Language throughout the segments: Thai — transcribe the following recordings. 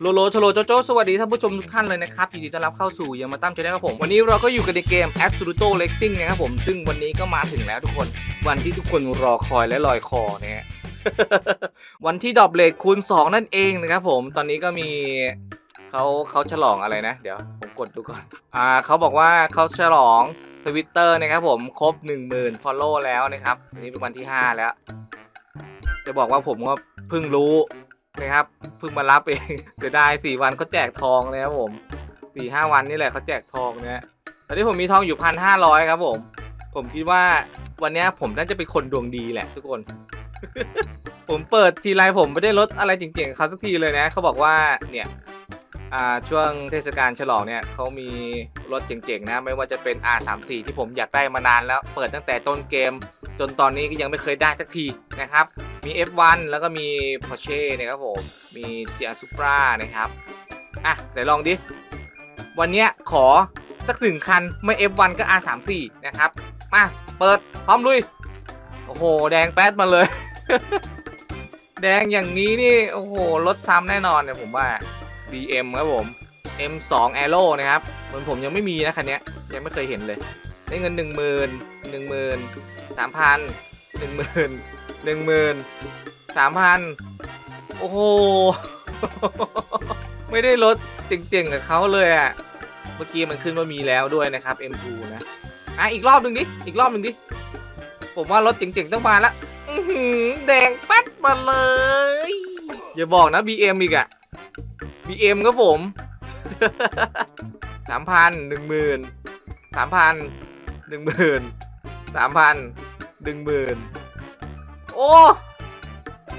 โลโลโชโลโจโจสวัสดีท่านผู้ชมทุกท่านเลยนะครับยินดีต้อนรับเข้าสู่ยังมาตั้มชาแนลครับผม วันนี้เราก็อยู่กันในเกม Absoluto Racing นะครับผม ซึ่งวันนี้ก็มาถึงแล้วทุกคนวันที่ทุกคนรอคอยและลอยคอเนะฮะวันที่ดอปเลทคูณ 2 นั่นเองนะครับผม ตอนนี้ก็มีเขาเขาฉลองอะไรนะ เดี๋ยวผมกดดูก่อน อ่าเขาบอกว่าเขาฉลองทวิตเตอร์นะครับผมครบ 10,000 Follow แล้วนะครับอันนี้เป็นวันที่ 5 แล้ว จะบอกว่าผมก็เพิ่งรู้ นะครับเพิ่งมารับเองเสียดายสี่วันเขาแจกทองเลยครับผมสี่ห้าวันนี่แหละเขาแจกทองเนี่ยตอนนี้ผมมีทองอยู่พันห้าร้อยครับผม ผมคิดว่าวันนี้ผมน่าจะเป็นคนดวงดีแหละทุกคน ผมเปิดทีไรผมไม่ได้ลดอะไรจริงๆเขาสักทีเลยนะเขาบอกว่าเนี่ยช่วงเทศกาลฉลองเนี่ยเขามีรถเจ๋งๆนะ ไม่ว่าจะเป็น R34 ที่ผมอยากได้มานานแล้ว เปิดตั้งแต่ต้นเกม จนตอนนี้ก็ยังไม่เคยได้สักทีนะครับ มี F1 แล้วก็มี Porsche นะครับผม มี GR Supra นะครับ อะเดี๋ยวลองดิ วันนี้ขอสักหนึ่งคัน ไม่ F1 ก็ R34 นะครับ มา เปิด พร้อมลุย โอ้โห แดงแป๊ดมาเลย แดงอย่างนี้นี่ โอ้โห รถซ้ำแน่นอนเนี่ยผมว่า BM ครับผม M2 Aero นะครับ เหมือนผมยังไม่มีนะคันนี้ยังไม่เคยเห็นเลย ได้เงิน1 0 0 0 0 1 0 0 0 0 3 0 0 0 1 0 0 0 0หนึ่งหมื่นหนึ่งหมื่นสามพันโอ้โห ไม่ได้ลดเจ๋งๆกับเขาเลยอะ เมื่อกี้มันขึ้นว่ามีแล้วด้วยนะครับ M2 นะ อะ อีกรอบหนึ่งดิ อีกรอบหนึ่งดิ ผมว่ารถเจ๋งๆต้องมาละแดงป๊ดมาเลย อย่าบอกนะ BM อีกอะ BM ครับผมสามพันหนึ่งหมื่นสามพัน หนึ่งหมื่นสามพันหนึ่งหมื่นโอ้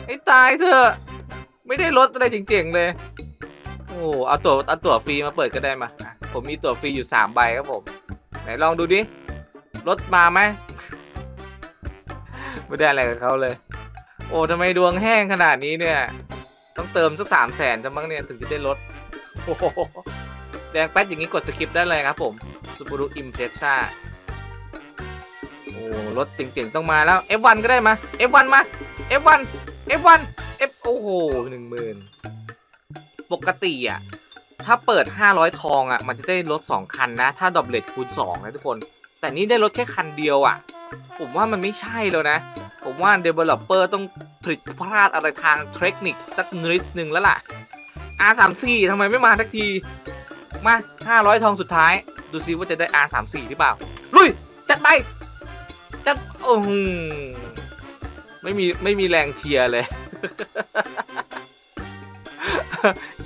ให้ตายเถอะ ไม่ได้ลดอะไรเจ๋งๆเลย โอ้เอาตั๋วเอาตั๋วฟรีมาเปิดก็ได้มา ผมมีตั๋วฟรีอยู่สามใบครับผม ไหนลองดูดิลดมาไหมไม่ได้อะไรกับเขาเลย โอ้ทำไมดวงแห้งขนาดนี้เนี่ย ต้องเติมสักสามแสนจะมั้งเนี่ยถึงจะได้ลดโอ้โหแดงแป๊ดอย่างนี้กดสกิปได้เลยครับผม Subaru Impreza โอ้รถเจ๋งๆต้องมาแล้ว F1 ก็ได้มา F1 มา F1 F1 F โอ้โหหนึ่งหมื่นปกติอะถ้าเปิด 500 ทองอะ มันจะได้รถ 2 คันนะ ถ้าดอบเลตคูณ 2 นะทุกคน แต่นี่ได้รถแค่คันเดียวอะ ผมว่ามันไม่ใช่แล้วนะ ผมว่า Developer ต้องผิดพลาดอะไรทางเทคนิคสักนิดนึงแล้วล่ะ R34 ทำไมไม่มาทักที มา 500 ทองสุดท้าย ดูซิว่าจะได้ R34 หรือเปล่า ลุย จัดไป อ้โหไม่มีไม่มีแรงเชียร์เลย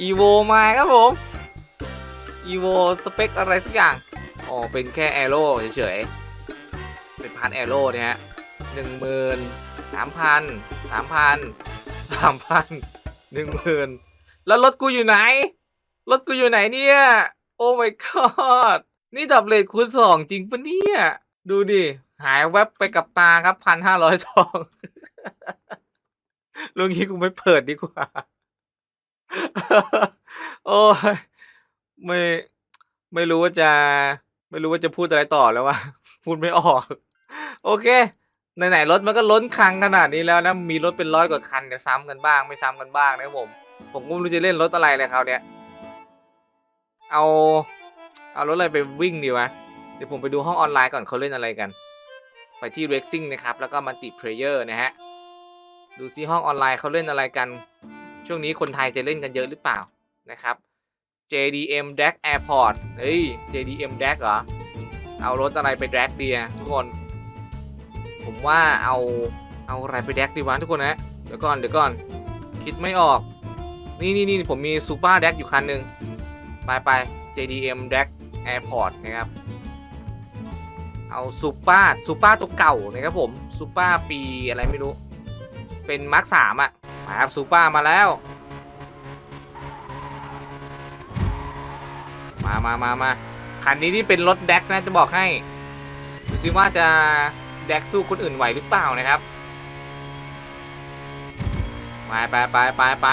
อีโวมาครับผม อีโวสเปคอะไรสักอย่าง อ๋อ เป็นแค่แอโร่เฉยๆ เป็นพันแอโร่เนี่ยฮะหนึ่งหมื่นสามพันสามพันสามพันหนึ่งหมื่นแล้วรถกูอยู่ไหน รถกูอยู่ไหนเนี่ย โอ้ my god นี่ดับเลทคูณสองจริงปะเนี่ย ดูดิ หายแวบไปกับตาครับพันห้าร้อยทองลุงนี้กูไม่เปิดดีกว่า โอ้ยไม่ไม่รู้ว่าจะ ไม่รู้ว่าจะพูดอะไรต่อแล้ววะพูดไม่ออก โอเคไหนๆรถมันก็ล้นคังขนาดนี้แล้วนะมีรถเป็นร้อยกว่าคันเดี๋ยวซ้ำกันบ้าง ไม่ซ้ำกันบ้างนะผมผมก็ไม่รู้จะเล่นรถอะไรเลยคราวเนี้ยเอา เอารถอะไรไปวิ่งดีวะเดี๋ยวผมไปดูห้องออนไลน์ก่อนเขาเล่นอะไรกัน ไปที่ Racing นะครับแล้วก็ Multiplayer นะฮะดูซิห้องออนไลน์เขาเล่นอะไรกัน ช่วงนี้คนไทยจะเล่นกันเยอะหรือเปล่านะครับ JDM Drag Airport เฮ้ย JDM Drag เหรอ เอารถอะไรไป drag ดีอะทุกคน ผมว่าเอาเอาอะไรไป drag ดีวะทุกคนนะเดี๋ยวก่อนเดี๋ยวก่อนคิดไม่ออก นี่นี่นี่ผมมี Super Drag อยู่คันหนึ่งไปไป JDM Drag Airport นะครับ เอาซูเปอร์ซูเปอร์ตัวเก่านะครับผมซูเปอร์ปีอะไรไม่รู้ เป็นมาร์คสามอะมาครับซูเปอร์มาแล้ว มามามามาคันนี้ที่เป็นรถแดกนะจะบอกให้ดูซิว่าจะแดกสู้คนอื่นไหวหรือเปล่านะครับไปไปไปไปไป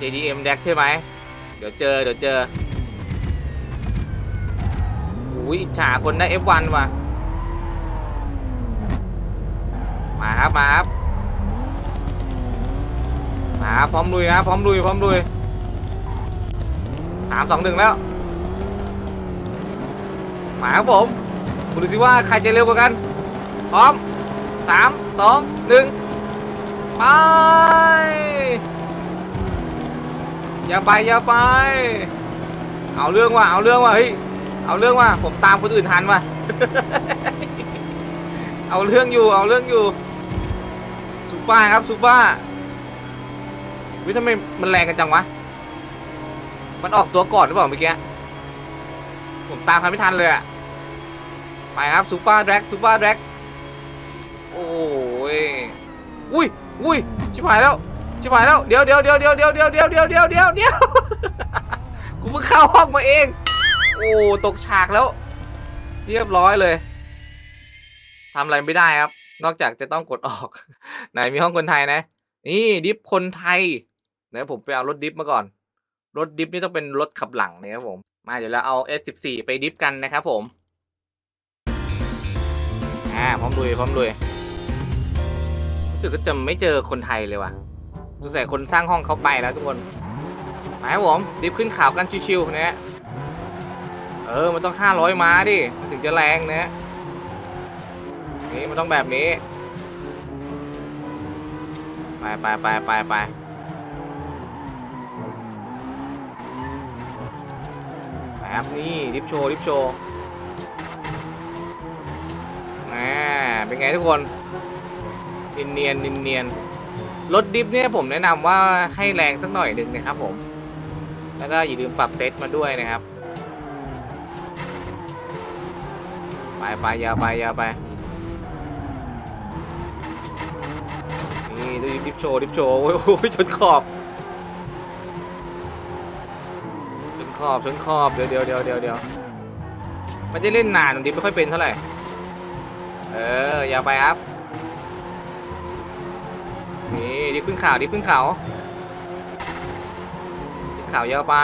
JDM แดกใช่ไหมเดี๋ยวเจอเดี๋ยวเจอ อุ้ยอิจฉาคนได้ F1 ว่ะ มาครับ มาครับ มาพร้อมลุยครับพร้อมลุยพร้อมลุยสามสองหนึ่งแล้ว มาครับผมมาดูสิว่าใครจะเร็วกว่ากัน พร้อมสามสองหนึ่งไป อย่าไปอย่าไป เอาเรื่องว่ะเอาเรื่องว่ะเฮ้ย เอาเรื่องว่ะผมตามคนอื่นทันว่ะ เอาเรื่องอยู่เอาเรื่องอยู่ซูเปอร์ครับซูเปอร์วิทำไมมันแรงกันจังวะ มันออกตัวก่อนหรือเปล่าเมื่อกี้ ผมตามทันไม่ทันเลยอะไปครับซูเปอร์แดร็กซูเปอร์แดร็กโอ้ย อุ้ยอุ้ยชิบหายแล้ว ชิบหายแล้ว เดี๋ยวเดี๋ยวเดี๋ยวเดี๋ยวเดี๋ยวเดี๋ยวเดี๋ยวเดี๋ยวเดี๋ยวเดี๋ยวเดี๋ยวกูเพิ่งเข้าห้องมาเอง โอ้ตกฉากแล้ว เรียบร้อยเลยทำอะไรไม่ได้ครับ นอกจากจะต้องกดออก ไหนมีห้องคนไทยนะ นี่ดิฟคนไทยเดี๋ยวผมไปเอารถดิฟมาก่อน รถดิฟนี่ต้องเป็นรถขับหลังนะครับผม มาเดี๋ยวเราเอา S14 ไปดิฟกันนะครับผม อ่าพร้อมลุยพร้อมลุยรู้สึกก็จะไม่เจอคนไทยเลยว่ะสงสัยคนสร้างห้องเขาไปแล้วทุกคนมาครับผมดิฟขึ้นข่าวกันชิวๆนะฮะ เออ มันต้อง 500 ม้าดิ ถึงจะแรงนะ นี่มันต้องแบบนี้ ไปไปไปไปไปครับนี่ดิฟโชว์ดิฟโชว์อ่าเป็นไงทุกคนเนียนเนียนเนียนรถดิฟเนี่ยผมแนะนำว่าให้แรงสักหน่อยหนึ่งนะครับผม แล้วก็อย่าลืมปรับเทสมาด้วยนะครับ ไปไปยาวไปยาวไป นี่ดูดิฟโชว์ดิฟโชว์โอ้ยชนขอบชนขอบชนขอบเดี๋ยวเดี๋ยวเดี๋ยวเดี๋ยวเดี๋ยวไม่ได้เล่นนานดิฟไม่ค่อยเป็นเท่าไหร่ เอออย่าไปครับ นี่ดิฟขึ้นข่าวดิฟขึ้นข่าวดิฟข่าวยาวไป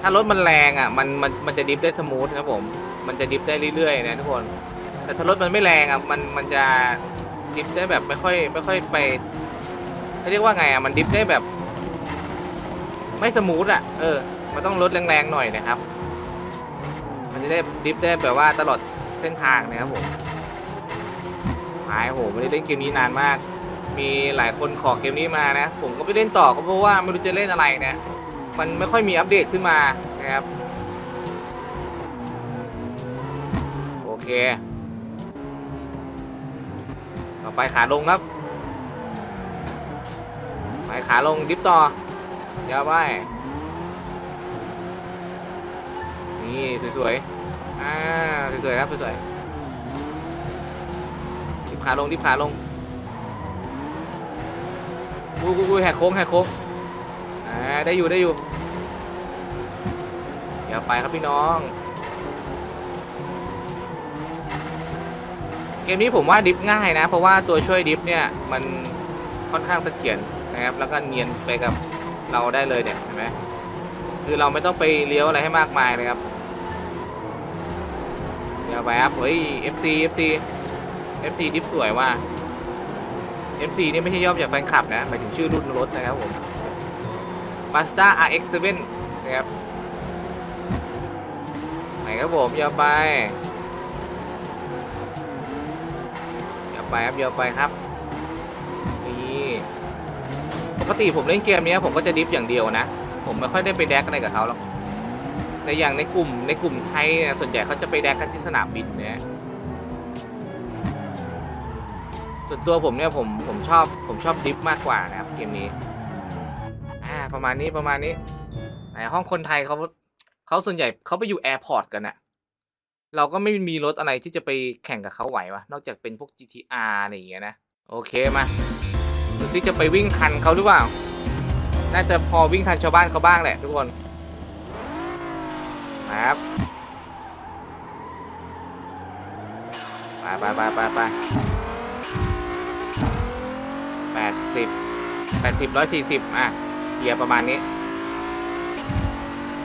ถ้ารถมันแรงอะ มันมันมันจะดิฟได้สมูทครับผม มันจะดิฟได้เรื่อยๆนะทุกคน แต่ถ้ารถมันไม่แรงอะ มันมันจะดิฟได้แบบไม่ค่อย ไม่ค่อยไปเขาเรียกว่าไงอะ มันดิฟได้แบบ ไม่สมูทอะ เออ มันต้องลดแรงๆหน่อยนะครับ มันจะได้ดิฟได้แบบว่าตลอดเส้นทางนะครับผมหายโหไม่ได้เล่นเกมนี้นานมาก มีหลายคนขอเกมนี้มานะ ผมก็ไปเล่นต่อก็เพราะว่าไม่รู้จะเล่นอะไรนะ มันไม่ค่อยมีอัปเดตขึ้นมานะครับ โอเค ต่อไปขาลงครับ ไปขาลงดิฟต่อยาวไป นี่สวยๆ อ่าสวยๆครับสวยๆดิฟขาลงดิฟขาลงอุ้ยอุ้ยแหกโค้งแหกโค้ง อ่าได้อยู่ได้อยู่เดี๋ยวไปครับพี่น้อง เกมนี้ผมว่าดิฟง่ายนะ เพราะว่าตัวช่วยดิฟเนี่ยมันค่อนข้างเสถียรนะครับ แล้วก็เนียนไปกับเราได้เลยเนี่ยเห็นไหมคือเราไม่ต้องไปเลี้ยวอะไรให้มากมายเลยครับ เดี๋ยวไปครับเฮ้ย FC FC FC ดิฟสวยว่า FC นี่ไม่ใช่ย่อมจากแฟนคลับนะหมายถึงชื่อรุ่นรถนะครับผม Mazda RX-7 นะครับไหนครับผมย่าไปย่าไปครับย่าไปครับนี่ปกติผมเล่นเกมนี้ผมก็จะดิฟอย่างเดียวนะ ผมไม่ค่อยได้ไปแดกอะไรกับเขาหรอกแต่อย่างในกลุ่มในกลุ่มไทยส่วนใหญ่เขาจะไปแดกกันที่สนามบินนี่ยส่วนตัวผมเนี่ยผมผมชอบผมชอบดิฟมากกว่านะครับเกมนี้ อ่าประมาณนี้ประมาณนี้ไหนห้องคนไทยเขาเขาส่วนใหญ่เขาไปอยู่แอร์พอร์ตกันอะเราก็ไม่มีรถอะไรที่จะไปแข่งกับเขาไหววะนอกจากเป็นพวก GTR อะไรอย่างเงี้ยนะ โอเคมาดูซิจะไปวิ่งทันเขาหรือเปล่า น่าจะพอวิ่งทันชาวบ้านเขาบ้างแหละทุกคนครับไปไปไปไปไปแปดสิบแปดสิบร้อยสี่สิบอะ เกียร์ประมาณนี้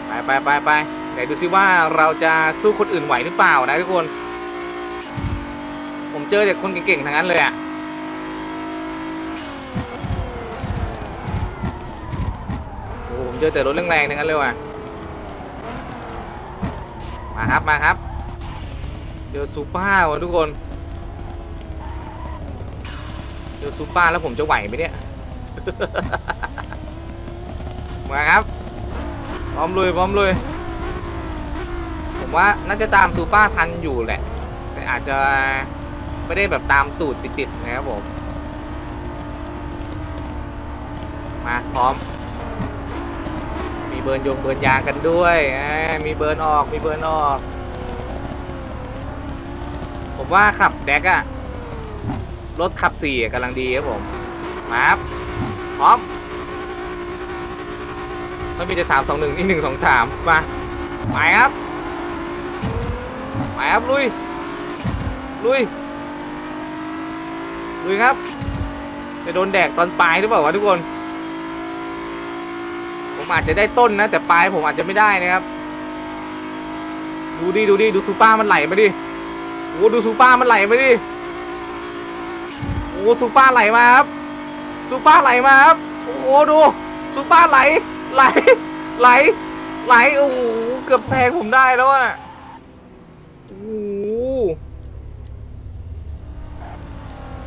ไปไปไปไปไหนดูซิว่าเราจะสู้คนอื่นไหวหรือเปล่านะทุกคน ผมเจอเด็กคนเก่งๆทั้งนั้นเลยอะโอ้ผมเจจอแต่รถแรงๆทั้งนั้นเลยว่ะ มาครับมาครับ เจอซูเปอร์ว่ะทุกคนเจอซูเปอร์แล้วผมจะไหวไหมเนี่ย มาครับ พร้อมลุยพร้อมลุยผมว่าน่าจะตามซูเปอร์ทันอยู่แหละ แต่อาจจะไม่ได้แบบตามตูดติดๆนะครับผม มาพร้อม มีเบิร์นยงเบิร์นยางกันด้วยมีเบิร์นออกมีเบิร์นออก ผมว่าขับแดกอะรถขับสี่กำลังดีครับผม มาครับพร้อม ก็มีแต่สามสองหนึ่งอีกหนึ่งสองสามมาไปครับไปครับลุยลุยลุยครับจะโดนแดกตอนปลายหรือเปล่าวะทุกคน ผมอาจจะได้ต้นนะ แต่ปลายผมอาจจะไม่ได้นะครับ ดูดิดูดิดูซูเปอร์มันไหลมาดิโอ้ดูซูเปอร์มันไหลมาดิโอ้ซูเปอร์ไหลมาครับซูเปอร์ไหลมาครับโอ้โหดูซูเปอร์ไหล ไหล ไหล ไหล โอ้โห เกือบแซงผมได้แล้วอะโอ้โห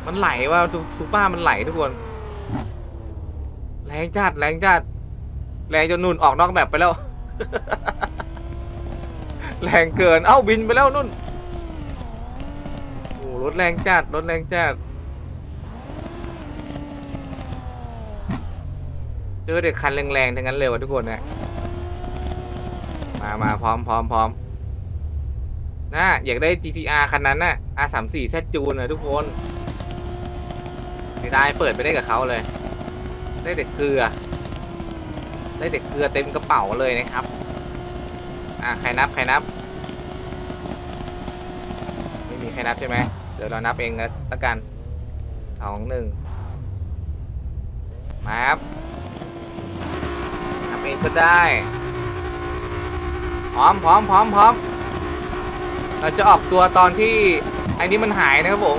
มันไหลว่าซูเปอร์มันไหลทุกคน แรงจัด แรงจัด แรงจนนุ่นออกนอกแบบไปแล้ว แรงเกิน เอ้าบินไปแล้วนุ่น โอ้รถแรงจัด รถแรงจัด เจอเด็กคันแรงๆทั้งนั้นเลยวะทุกคนนะมามาพร้อมพร้อมพร้อมน่าอยากได้ GTR คันนั้นน่ะ R34 แซจูนนะทุกคนเสียดายเปิดไม่ได้กับเขาเลย ได้เด็กเกลือ ได้เด็กเกลือเต็มกระเป๋าเลยนะครับ อ่าใครนับใครนับ ไม่มีใครนับใช่ไหม เดี๋ยวเรานับเองนะละกันสองหนึ่งมาครับ นับเองก็ได้พร้อมพร้อมพร้อมพร้อมเราจะออกตัวตอนที่ไอ้นี้มันหายนะครับผม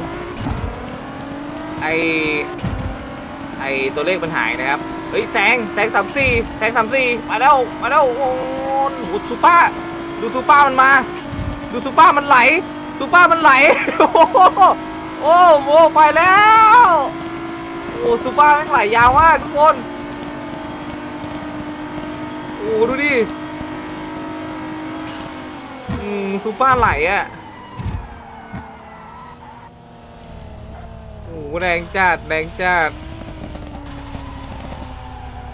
ไอไอตัวเลขมันหายนะครับเฮ้ยแสงแสงสามสี่แสงสามสี่มาแล้วมาแล้วโอ้โหซูปอร์ดูซูปอร์มันมา ดูซูปอร์มันไหลซูปอร์มันไหลโอ้โหโอ้โหไปแล้วโอ้ซูปอร์แม่งไหลยาวมากทุกคน อ้ดูดิ อืมซูเปอร์ไหลอะ โอ้แรงจัดแรงจัด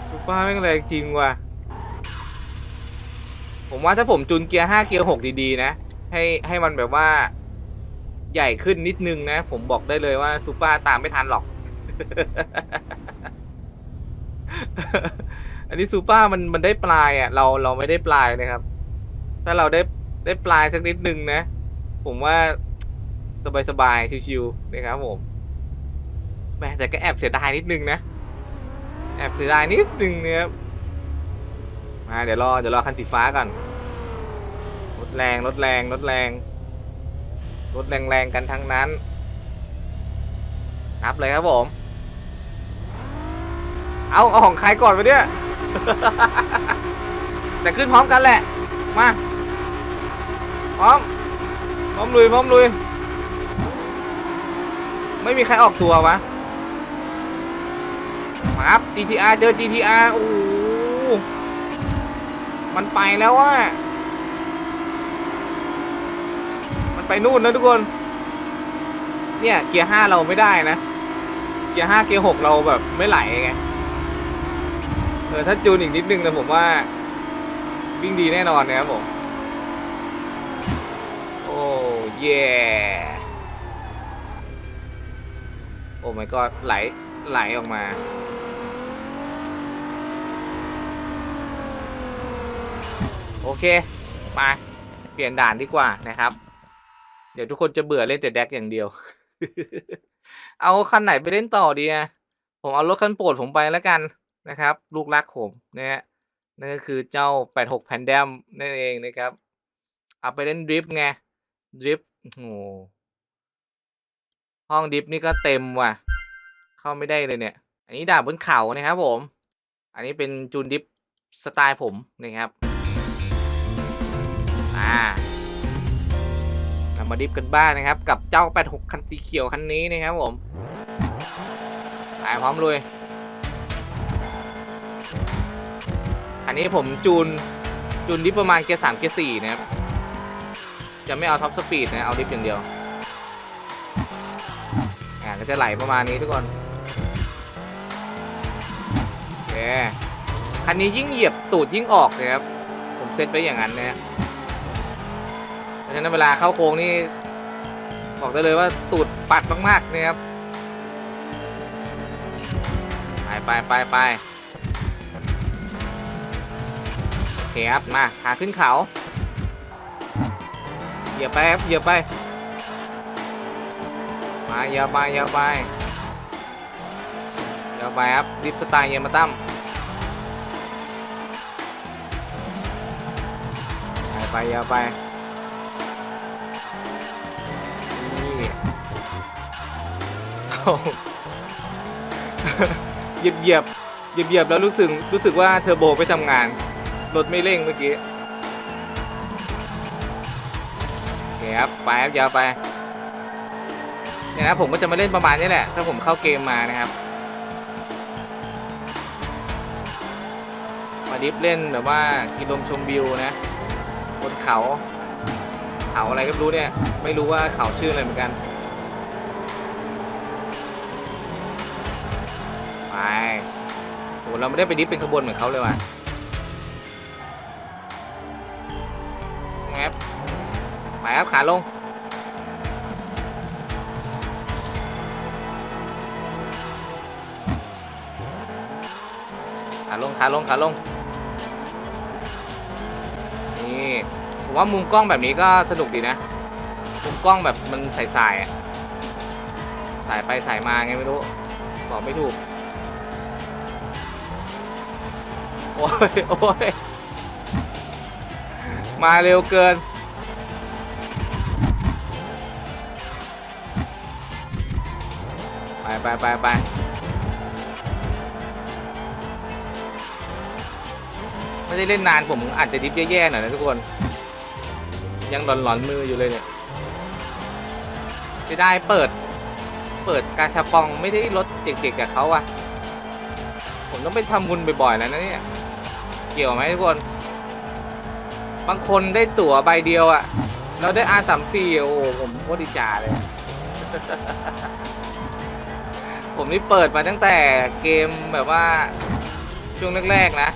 ซูเปอร์แม่งแรงจริงว่ะ ผมว่าถ้าผมจูนเกียร์5เกียร์6ดีๆ นะ ให้ให้มันแบบว่าใหญ่ขึ้นนิดนึงนะ ผมบอกได้เลยว่าซูเปอร์ตามไม่ทันหรอก อันนี้ซูเปอร์มันมันได้ปลายอะ เราเราไม่ได้ปลายนะครับ ถ้าเราได้ได้ปลายสักนิดนึงนะ ผมว่าสบายๆชิวๆนะครับผมแม่แต่ก็แอบเสียดายนิดนึงนะ แอบเสียดายนิดนึงนะครับมาเดี๋ยวรอเดี๋ยวรอคันสีฟ้าก่อนรถแรงรถแรงรถแรงรถแรงแรงๆกันทั้งนั้นนับเลยครับผม เอาเอาของใครก่อนไปเนี่ย แต่ขึ้นพร้อมกันแหละ มา พร้อม พร้อมลุย พร้อมลุย ไม่มีใครออกตัววะมาครับ GTR เจอ GTR โอ้มันไปแล้วอะ มันไปนู่นนะทุกคน เนี่ย เกียร์ห้าเราไม่ได้นะ เกียร์ห้าเกียร์หกเราแบบไม่ไหลไง ออถ้าจูนอีกนิดนึงนะผมว่า วิ่งดีแน่นอนนะครับผม โอ้เย่โอ้ my god ไหลไหลออกมาโอเคมาเปลี่ยนด่านดีกว่านะครับ เดี๋ยวทุกคนจะเบื่อเล่นแต่แดกอย่างเดียว เอาคันไหนไปเล่นต่อดีอะผมเอารถคันโปรดผมไปแล้วกัน นะครับ ลูกรักผมนะฮะนั่นก็คือเจ้า 86 p a n d a m นั่นเองนะครับ เอาไปเล่นดริฟไงดริฟโอ้หห้องดริฟนี่ก็เต็มว่ะ เข้าไม่ได้เลยเนี่ย อันนี้ดานบนเขานะครับผม อันนี้เป็นจูนดริฟสไตล์ผมนะครับ อ่าเรามาดิฟกันบ้างนะครับ กับเจ้า 86 คันสีเขียวคันนี้นะครับผมไปพร้อมเลย คันนี้ผมจูนจูนดิฟประมาณเกียร์สามเกียร์สี่นะครับ จะไม่เอาท็อปสปีดนะ เอาดิฟอย่างเดียว อ่าก็จะไหลประมาณนี้ทุกคนโอเคคันนี้ยิ่งเหยียบตูดยิ่งออกเลยครับ ผมเซตไว้อย่างนั้นนะเพราะฉะนั้นเวลาเข้าโค้งนี่บอกได้เลยว่าตูดปัดมากๆนะครับ ไปไปไปไป เคครับ มาขาขึ้นเขา เหยียบไปครับ เหยียบไป มาเหยียบไปเหยียบไปเหยียบไปครับดิฟสไตล์เยมาตั้มไปไปอยาไป นี่เอาเหยียบเหยียบเหยียบเหยียบแล้วรู้สึกรู้สึกว่าเทอร์โบไม่ทำงาน รถไม่เร่งเมื่อกี้โอเคครับไปครับอยาวไปเนี่ยนะผมก็จะมาเล่นประมาณนี้แหละ ถ้าผมเข้าเกมมานะครับ มาดิฟเล่นแบบว่ากินลมชมวิวนะ บนเขา เขาอะไรก็รู้เนี่ย ไม่รู้ว่าเขาชื่ออะไรเหมือนกัน ไปโหเราไม่ได้ไปดิฟเป็นขบวนเหมือนเขาเลยว่ะ ครับขาลง ขาลงขาลงขาลง นี่ผมว่ามุมกล้องแบบนี้ก็สนุกดีนะ มุมกล้องแบบมันใสๆอะสายไปสายมาไงไม่รู้บอกไม่ถูก โอ้ยโอ้ยมาเร็วเกิน ไปไปไปไม่ได้เล่นนานผมอาจจะดิฟแย่ๆหน่อยนะทุกคน ยังหลอนๆมืออยู่เลยเนี่ยจะได้เปิด เปิดกาชาปองไม่ได้ลดเจ๋งๆกับเขาอะผมต้องไปทำบุญบ่อยๆแล้วนะเนี่ยเกี่ยวไหมทุกคน บางคนได้ตั๋วใบเดียวอะเราได้ R34 โอ้โหผมโคตรดีจ่าเลย ผมนี่เปิดมาตั้งแต่เกมแบบว่าช่วงแรกๆนะ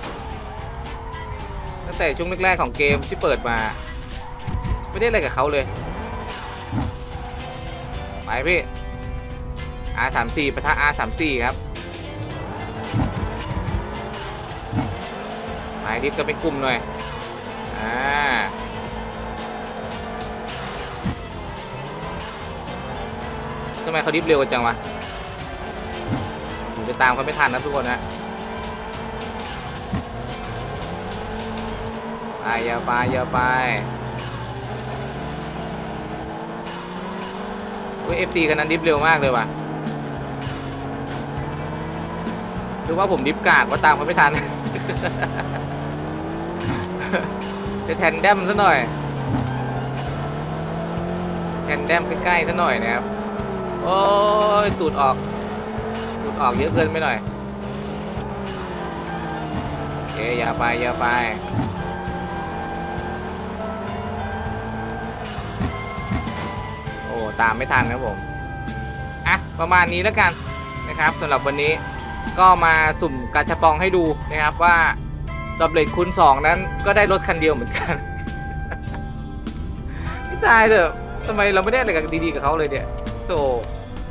ตั้งแต่ช่วงแรกๆของเกมที่เปิดมา ไม่ได้อะไรกับเขาเลยไปพี่ R34 ปะทะ R34 ครับไปดิฟกันเป็นกลุ่มหน่อย อ่า ทำไมเขาดิฟเร็วจังวะ จะตามเขาไม่ทันนะทุกคนนะไปอย่าไปอย่าไปเว้ยเอฟซีกันนั้นดิฟเร็วมากเลยว่ะหรือว่าผมดิฟกากว่าตามเขาไม่ทัน จะแทนแดมซะหน่อย แทนแดมใกล้ๆซะหน่อยนะครับ โอ้ยตูดออก ออกเยอะเกินไปหน่อยโอเคอย่าไปอย่าไปโอ้ตามไม่ทันครับผมอะประมาณนี้แล้วกันนะครับสำหรับวันนี้ก็มาสุ่มกาชาปองให้ดูนะครับว่าดับเบิลคูณ2นั้นก็ได้รถคันเดียวเหมือนกันไม่ตายเถอะทำไมเราไม่ได้อะไรกับดีๆกับเขาเลยเนี่ยโธ่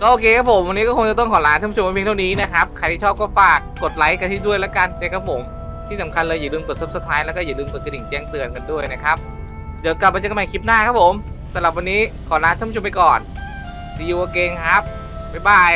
ก็โอเคครับผมวันนี้ก็คงจะต้องขอลาท่านผู้ชมไว้เพียงเท่านี้นะครับ ใครที่ชอบก็ฝากกดไลค์กันที่ด้วยแล้วกันนะครับผม ที่สำคัญเลยอย่าลืมกด subscribe แล้วก็อย่าลืมกดกระดิ่งแจ้งเตือนกันด้วยนะครับ เดี๋ยวกลับมาเจอกันใหม่คลิปหน้าครับผมสำหรับวันนี้ขอลาท่านผู้ชมไปก่อน see you again ครับบ๊ายบาย